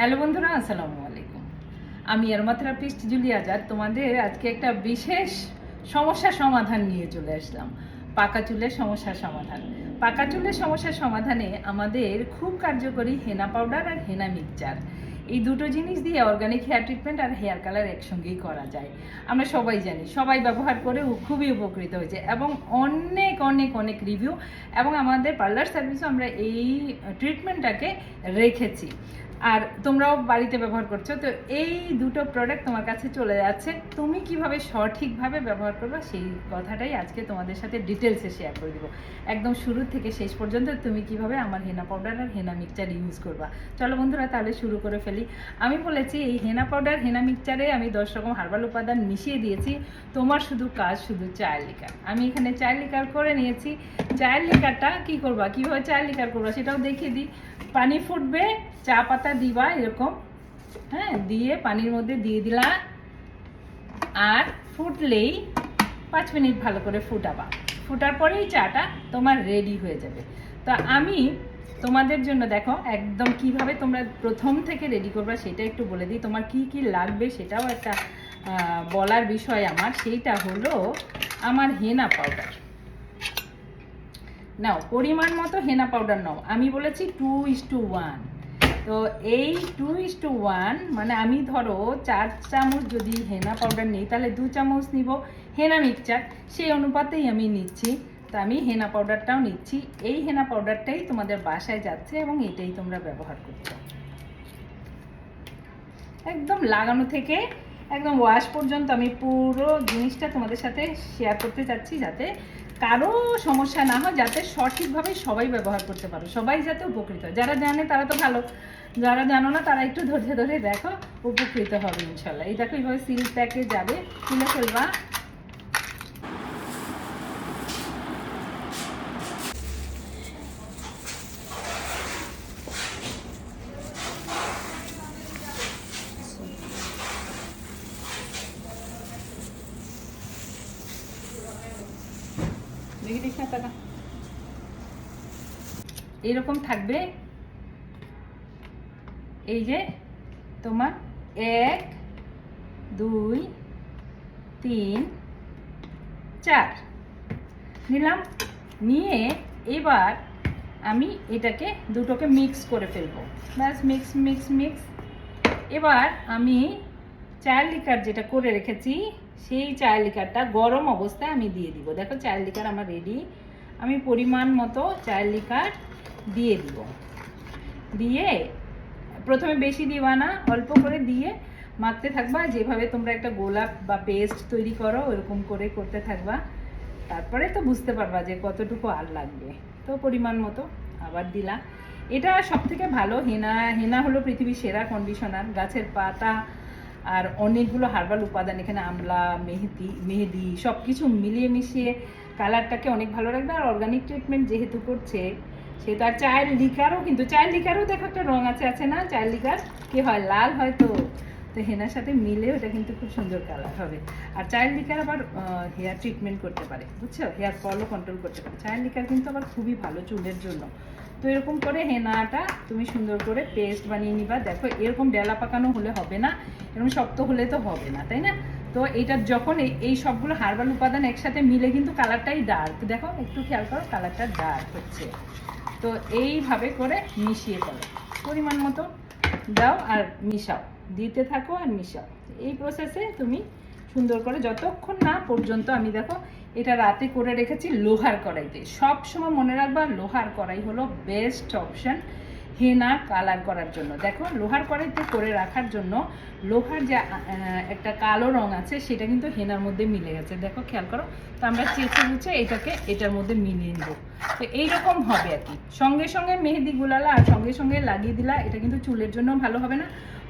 Hello বন্ধুরা, আসসালামু আলাইকুম। আমি এরমা থেরাপিস্ট জুলি আজাদ। তোমাদের আজকে একটা বিশেষ সমস্যা সমাধান নিয়ে চলে আসলাম। পাকা চুলের সমস্যার সমাধান। পাকা চুলের সমস্যার সমাধানে আমাদের খুব কার্যকরী হেনা পাউডার আর হেনা মিক্সচার। এই দুটো জিনিস দিয়ে অর্গানিক হেয়ার ট্রিটমেন্ট আর হেয়ার কালার একসঙ্গেই করা যায়। আমরা সবাই জানি, সবাই ব্যবহার করে খুবই উপকৃত হয়েছে এবং অনেক অনেক অনেক রিভিউ এবং আমাদের পার্লার সার্ভিসও আমরা এই ট্রিটমেন্টটাকে রেখেছি। আর তোমরাও বাড়িতে ব্যবহার করছ, তো এই দুটো প্রোডাক্ট তোমার কাছে চলে যাচ্ছে। তুমি কীভাবে সঠিকভাবে ব্যবহার করবে সেই কথাটাই আজকে তোমাদের সাথে ডিটেলসে শেয়ার করে দেবো। একদম শুরু থেকে শেষ পর্যন্ত তুমি কীভাবে আমার হেনা পাউডার আর হেনা মিক্সচার ইউজ করবা। চলো বন্ধুরা, তাহলে শুরু করে ফেলি। আমি বলেছি, এই হেনা পাউডার হেনা মিক্সচারে আমি দশ রকম হার্বাল উপাদান মিশিয়ে দিয়েছি। তোমার শুধু কাজ, শুধু চায়ের লিকার আমি এখানে চায়ের লিকার করে নিয়েছি। চায়ের লিকারটা কি করবা? কীভাবে চায়ের লিকার করবা? সেটাও দেখিয়ে দিই। পানি ফুটবে, চা পাতা দিবা এরকম। হ্যাঁ দিয়ে পানির মধ্যে দিয়ে দিলা। আর ফুটলেই পাঁচ মিনিট ভালো করে ফুটাবা। ফুটার পরেই চাটা তোমার রেডি হয়ে যাবে। তো আমি তোমাদের জন্য দেখো একদম কীভাবে তোমরা প্রথম থেকে রেডি করবা সেটা একটু বলে দিই। তোমার কি কি লাগবে সেটাও একটা বলার বিষয় আমার। সেইটা হলো আমার হেনা পাউডার নাও, পরিমাণ মতো হেনা পাউডার নাও। আমি বলেছি টু ইস টু ওয়ান তো এই টু ইস টু ওয়ান মানে আমি ধরো চার চামচ যদি হেনা পাউডার নিই, তাহলে দু চামচ নিব। হেনা মিক্সচার সেই অনুপাতেই আমি নিচ্ছি। তো আমি হেনা পাউডারটাও নিচ্ছি। এই হেনা পাউডারটাই তোমাদের বাসায় যাচ্ছে এবং এটাই তোমরা ব্যবহার করছ একদম লাগানো থেকে একদম ওয়াশ পর্যন্ত আমি পুরো জিনিসটা তোমাদের সাথে শেয়ার করতে চাচ্ছি যাতে কারও সমস্যা না হয়, যাতে সঠিকভাবে সবাই ব্যবহার করতে পারো, সবাই যাতে উপকৃত যারা জানে তারা তো ভালো, যারা জানো না তারা একটু ধরে ধরে দেখো উপকৃত হবে ইনশাল্লাহ। এই দেখো এইভাবে সিল প্যাকে যাবে, তুলে ফেলবা। দেখি দেখি হাত টাকা। এরকম থাকবে এই যে তোমার এক, দুই, তিন, চার। নিলাম। নিয়ে এবার আমি এটাকে দুটোকে মিক্স করে ফেলব। ব্যাস মিক্স মিক্স মিক্স এবার আমি চায়ের লিকার যেটা করে রেখেছি সেই চায়ের লিকারটা গরম অবস্থায় আমি দিয়ে দিব। দেখো চায়ের লিকার আমার রেডি আমি পরিমাণ মতো চায়ের লিকার দিয়ে দিব। দিয়ে প্রথমে বেশি দিবা না, অল্প করে দিয়ে মাখতে থাকবা। যেভাবে তোমরা একটা গোলাপ বা পেস্ট তৈরি করো, ওরকম করে করতে থাকবা। তারপরে তো বুঝতে পারবা যে কতটুকু আর লাগবে। তো পরিমাণ মতো আবার দিলা। এটা সব থেকে ভালো। হেনা হেনা হলো পৃথিবীর সেরা কন্ডিশনার গাছের পাতা আর অনেকগুলো হার্বাল উপাদান, এখানে আমলা, মেহেদি মেহেদি সব কিছু মিলিয়ে মিশিয়ে কালারটাকে অনেক ভালো রাখবে। আর অর্গানিক ট্রিটমেন্ট যেহেতু করছে, সেহেতু আর চায়ের লিকারও কিন্তু, চায়ের লিকারও দেখো একটা রং আছে আছে না? চায়ের লিকার কি হয়? লাল হয় তো। তো হেনার সাথে মিলে ওটা কিন্তু খুব সুন্দর কালার হবে। আর চায়ের লিকার আবার হেয়ার ট্রিটমেন্ট করতে পারে, বুঝছ? হেয়ার ফলও কন্ট্রোল করতে পারে। চায়ের লিকার কিন্তু আবার খুবই ভালো চুলের জন্য। তো এরকম করে হেনাটা তুমি সুন্দর করে পেস্ট বানিয়ে নিবা। দেখো, এরকম ডেলা পাকানো হলে হবে না, এরকম শক্ত হলে তো হবে না, তাই না? তো এটা যখন এই- এই সবগুলো হার্বাল উপাদান একসাথে মিলে কিন্তু কালারটাই ডার্ক দেখো, একটু খেয়াল করো কালারটা ডার্ক হচ্ছে। তো এইভাবে করে মিশিয়ে করো পরিমাণ মতো দাও আর মিশাও। দিতে থাকো আর মিশাও। এই প্রসেসে তুমি সুন্দর করে যতক্ষণ না পর্যন্ত আমি দেখো এটা রাতে করে রেখেছি লোহার কড়াইতে। সব সময় মনে রাখবা লোহার কড়াই হলো বেস্ট অপশন হেনা কালার করার জন্য। দেখো লোহার কড়াইতে করে রাখার জন্য লোহার যে একটা কালো রং আছে সেটা কিন্তু হেনার মধ্যে মিলে গেছে। দেখো খেয়াল করো, তো আমরা চেঁচে মুছে এটাকে এটার মধ্যে মিলিয়ে নেব। তো এইরকম হবে আর কি। সঙ্গে সঙ্গে মেহেদি গুলালা আর সঙ্গে সঙ্গে লাগিয়ে দিলা, এটা কিন্তু চুলের জন্য ভালো হবে না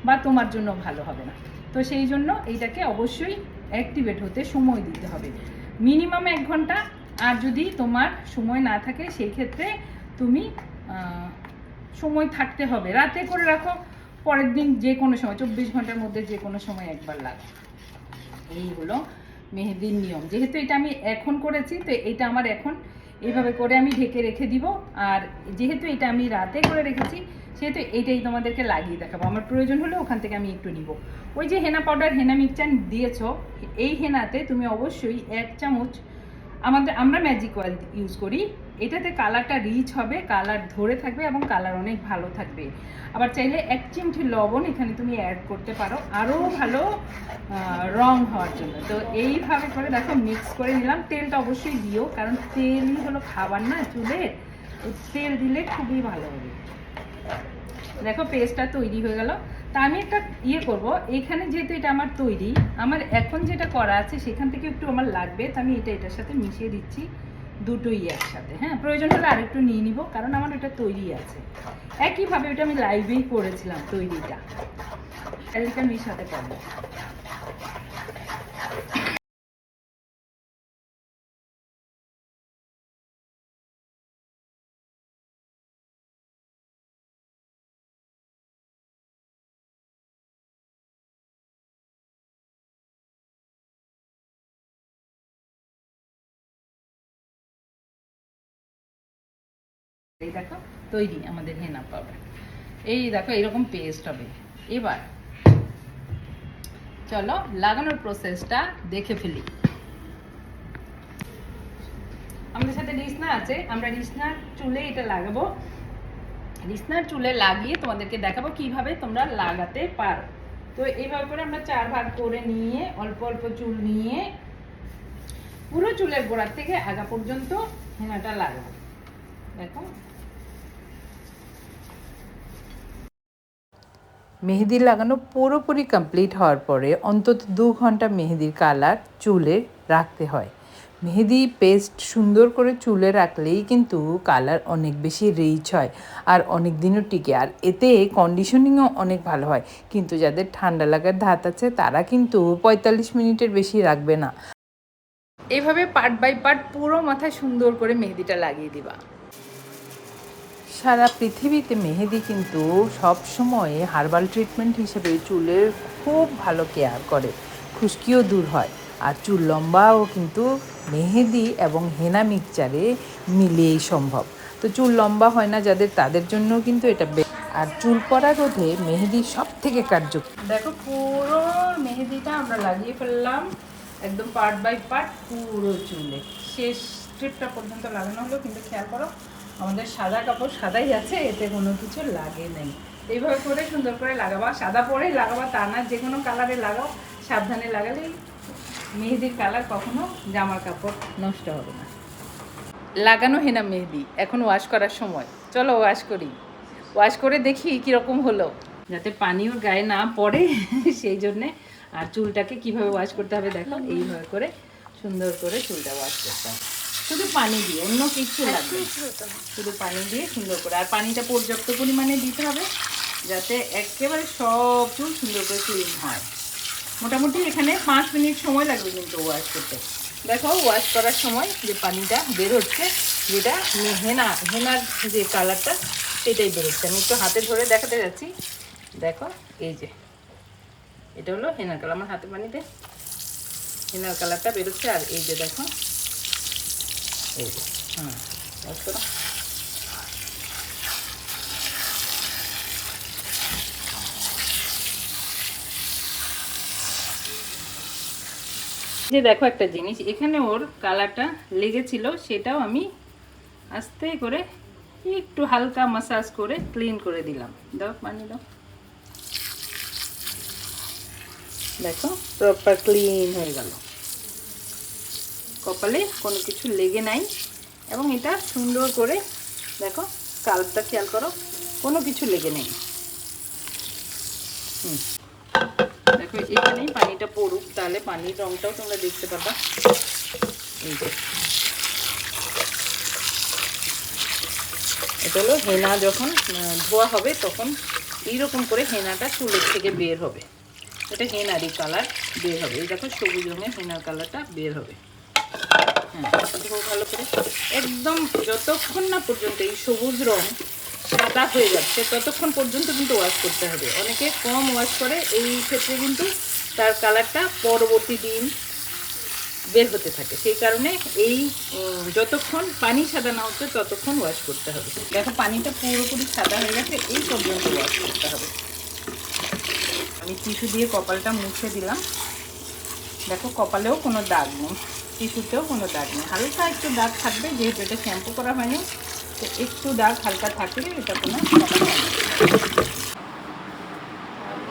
বা তোমার জন্য ভালো হবে না। তো সেই জন্য এইটাকে অবশ্যই অ্যাক্টিভেট হতে সময় দিতে হবে। মিনিমাম এক ঘণ্টা, আর যদি তোমার সময় না থাকে সেই ক্ষেত্রে তুমি সময় থাকতে হবে। রাতে করে রাখো, পরের দিন যে কোনো সময়, চব্বিশ ঘণ্টার মধ্যে যে কোনো সময় একবার লাগো এই হলো মেহেদির নিয়ম। যেহেতু এটা আমি এখন করেছি, তো এটা আমার এখন এইভাবে করে আমি ঢেকে রেখে দিব। আর যেহেতু এটা আমি রাতে করে রেখেছি সেহেতু এইটাই তোমাদেরকে লাগিয়ে দেখাবো। আমার প্রয়োজন হলে ওখান থেকে আমি একটু নিব। ওই যে হেনা পাউডার হেনা মিক্সচার দিয়েছ, এই হেনাতে তুমি অবশ্যই এক চামচ আমাদের, আমরা ম্যাজিক অয়েল ইউজ করি। এটাতে কালারটা রিচ হবে কালার ধরে থাকবে এবং কালার অনেক ভালো থাকবে। আবার চাইলে এক চিমটি লবণ এখানে তুমি অ্যাড করতে পারো। আরও ভালো রং হওয়ার জন্য। তো এইভাবে করে দেখো মিক্স করে নিলাম। তেলটা অবশ্যই দিও, কারণ তেলই হলো খাবার না চুলের তেল দিলে খুবই ভালো হবে। দেখো পেস্টটা তৈরি হয়ে গেল। তা আমি একটা ইয়ে করব, এখানে যেহেতু এটা আমার তৈরি, আমার এখন যেটা করা আছে সেখান থেকে একটু আমার লাগবে, তা আমি এটা, এটার সাথে মিশিয়ে দিচ্ছি দুটোই একসাথে। হ্যাঁ প্রয়োজন হলে আরেকটু নিয়ে নিব, কারণ আমার এটা তৈরি আছে। একইভাবে ওটা আমি লাইভেই করেছিলাম তৈরিটা। এটা মিশাতে পারব এই দেখো, তৈরি আমাদের হেনা পাউডার এই দেখো, এরকম পেস্ট হবে। এবার চলো লাগানোর প্রসেসটা দেখে ফেলি। আমাদের সাথে রিসনা আছে, আমরা রিসনার চুলে এটা লাগাবো। রিসনার চুলে লাগিয়ে তোমাদেরকে দেখাবো কীভাবে তোমরা লাগাতে পারো। তো এইভাবে করে আমরা চার ভাগ করে নিয়ে, অল্প অল্প চুল নিয়ে পুরো চুলের গোড়ার থেকে আগা পর্যন্ত হেনাটা লাগাবো। দেখো। মেহেদি লাগানো পুরোপুরি কমপ্লিট হওয়ার পরে অন্তত দু ঘণ্টা মেহেদির কালার চুলে রাখতে হয়। মেহেদি পেস্ট সুন্দর করে চুলে রাখলেই কিন্তু কালার অনেক বেশি রিচ হয় আর অনেক দিনও টিকে। আর এতে কন্ডিশনিংও অনেক ভালো হয়। কিন্তু যাদের ঠান্ডা লাগার ধাত আছে তারা কিন্তু পঁয়তাল্লিশ মিনিটের বেশি রাখবে না। এভাবে পার্ট বাই পার্ট পুরো মাথায় সুন্দর করে মেহেদিটা লাগিয়ে দিবা। সারা পৃথিবীতে মেহেদি কিন্তু সব সময় হার্বাল ট্রিটমেন্ট হিসেবে চুলের খুব ভালো কেয়ার করে, খুশকিও দূর হয়। আর চুল লম্বাও কিন্তু মেহেদি এবং হেনা মিক্সচারে মিলিয়েই সম্ভব। তো চুল লম্বা হয় না যাদের, তাদের জন্য কিন্তু এটা আর চুল পড়া রোধে মেহেদি সব থেকে কার্যকর। দেখো পুরো মেহেদিটা আমরা লাগিয়ে ফেললাম, একদম পার্ট বাই পার্ট পুরো চুলে। শেষ স্ট্রিপটা পর্যন্ত লাগানো হলো, কিন্তু খেয়াল করো আমাদের সাদা কাপড় সাদাই আছে এতে কোনো কিছু লাগে নেই। এইভাবে করে সুন্দর করে লাগাবা সাদা পরেই লাগাবা তা না যে কোনো কালারে লাগাও সাবধানে লাগালেই মেহেদির কালার কখনো জামার কাপড় নষ্ট হবে না। লাগানো হেনা মেহেদি এখন ওয়াশ করার সময়। চলো ওয়াশ করি। ওয়াশ করে দেখি কীরকম হলো। যাতে পানি ওর গায়ে না পড়ে সেই জন্যে। আর চুলটাকে কীভাবে ওয়াশ করতে হবে দেখো এইভাবে করে সুন্দর করে চুলটা ওয়াশ করতে হবে। শুধু পানি দিয়ে অন্য কিছু লাগবে শুধু পানি দিয়ে সুন্দর করে আর পানিটা পর্যাপ্ত পরিমাণে দিতে হবে যাতে একেবারে সব চুল সুন্দর করে ক্লিন হয়। মোটামুটি এখানে পাঁচ মিনিট সময় লাগবে কিন্তু ওয়াশ করতে। দেখো ওয়াশ করার সময় যে পানিটা বেরোচ্ছে যেটা হেনা হেনার যে কালারটা সেটাই বেরোচ্ছে আমি একটু হাতে ধরে দেখাতে যাচ্ছি। দেখো এই যে এটা হলো হেনার কালার। আমার হাতে পানিতে হেনার কালারটা বেরোচ্ছে আর এই যে দেখো যে দেখো একটা জিনিস, এখানে ওর কালারটা লেগেছিল, সেটাও আমি আস্তে করে একটু হালকা মাসাজ করে ক্লিন করে দিলাম। দাও, পানি দাও। দেখো প্রপার ক্লিন হয়ে গেল। কপালে কোনো কিছু লেগে নাই। এবং এটা সুন্দর করে দেখো কালটা খেয়াল করো, কোনো কিছু লেগে নেই। হুম। দেখো, এখানেই পানিটা পড়ুক, তাহলে পানির রংটাও তোমরা দেখতে পাবা এই যে। এটা হলো হেনা যখন ধোয়া হবে, তখন এইরকম করে হেনাটা চুলের থেকে বের হবে। এটা হেনারই কালার বের হবে। এই দেখো, সবুজ রঙের হেনার কালারটা বের হবে। ভালো করে। একদম যতক্ষণ না পর্যন্ত এই সবুজ রং সাদা হয়ে যাচ্ছে, ততক্ষণ পর্যন্ত কিন্তু ওয়াশ করতে হবে। অনেকে কম ওয়াশ করে, এই ক্ষেত্রে কিন্তু তার কালারটা পরবর্তী দিন বের হতে থাকে। সেই কারণে এই যতক্ষণ পানি সাদা না হচ্ছে, ততক্ষণ ওয়াশ করতে হবে। দেখো, পানিটা পুরোপুরি সাদা হয়ে গেছে, এই পর্যন্ত ওয়াশ করতে হবে। আমি টিস্যু দিয়ে কপালটা মুছে দিলাম। দেখো, কপালেও কোনো দাগ নেই। টিস্যুতেও কোনো দাগ নেই। হালকা একটু দাগ থাকবে, যেহেতু এটা শ্যাম্পু করা হয়নি, তো একটু দাগ হালকা থাকলে এটা কোনো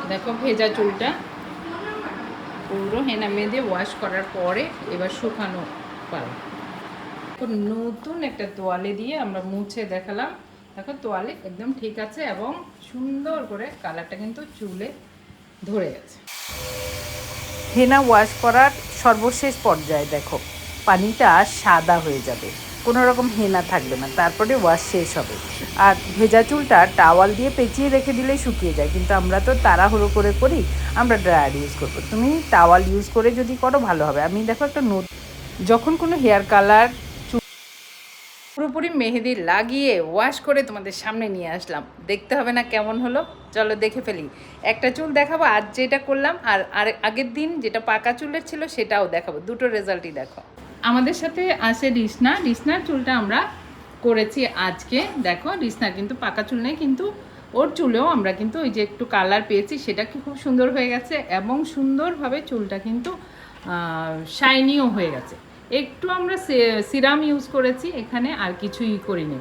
দেখো ভেজা চুলটা। পুরো হেনা মেঁধে ওয়াশ করার পরে এবার শুকানো পারো নতুন একটা তোয়ালে দিয়ে আমরা মুছে দেখালাম। দেখো তোয়ালে একদম ঠিক আছে এবং সুন্দর করে কালারটা কিন্তু চুলে ধরে গেছে। হেনা ওয়াশ করার সর্বশেষ পর্যায়ে দেখো, পানিটা সাদা হয়ে যাবে। কোনো রকম হেনা থাকবে না, তারপরে ওয়াশ শেষ হবে। আর ভেজা চুলটা টাওয়াল দিয়ে পেঁচিয়ে রেখে দিলেই শুকিয়ে যায়, কিন্তু আমরা তো তাড়াহুড়ো করে করি, আমরা ড্রায়ার ইউজ করব। তুমি টাওয়াল ইউজ করে যদি করো, ভালো হবে। আমি দেখো একটা নতুন, যখন কোনো হেয়ার কালার পুরোপুরি মেহেদি লাগিয়ে ওয়াশ করে তোমাদের সামনে নিয়ে আসলাম। দেখতে হবে না কেমন হলো। চলো দেখে ফেলি। একটা চুল দেখাবো, আজ যেটা করলাম আর আর, আগের দিন যেটা পাকা চুলের ছিল সেটাও দেখাবো। দুটো রেজাল্টই দেখো। আমাদের সাথে আছে রিসনা। রিসনার চুলটা আমরা করেছি আজকে। দেখো, রিসনার কিন্তু পাকা চুল নেই, কিন্তু ওর চুলেও আমরা কিন্তু ওই যে একটু কালার পেয়েছি, সেটা খুব সুন্দর হয়ে গেছে এবং সুন্দরভাবে চুলটা কিন্তু শাইনিও হয়ে গেছে। একটু আমরা সিরাম ইউজ করেছি, এখানে আর কিছুই করিনি।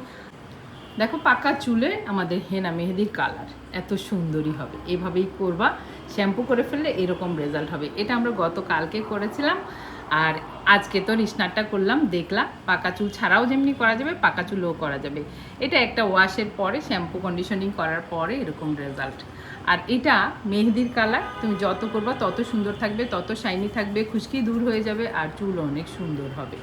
দেখো পাকা চুলে আমাদের হেনা মেহেদির কালার এত সুন্দরই হবে। এভাবেই করবা শ্যাম্পু করে ফেললে এরকম রেজাল্ট হবে। এটা আমরা গতকালকে করেছিলাম, আর আজকে তো রিসনারটা করলাম, দেখলাম পাকা চুল ছাড়াও যেমনি করা যাবে, পাকা চুলও করা যাবে। এটা একটা ওয়াশের পরে শ্যাম্পু কন্ডিশনিং করার পরে এরকম রেজাল্ট আর এটা মেহেদির কালার। তুমি যত করবা তত সুন্দর থাকবে, তত শাইনি থাকবে, খুশকি দূর হয়ে যাবে আর চুল অনেক সুন্দর হবে।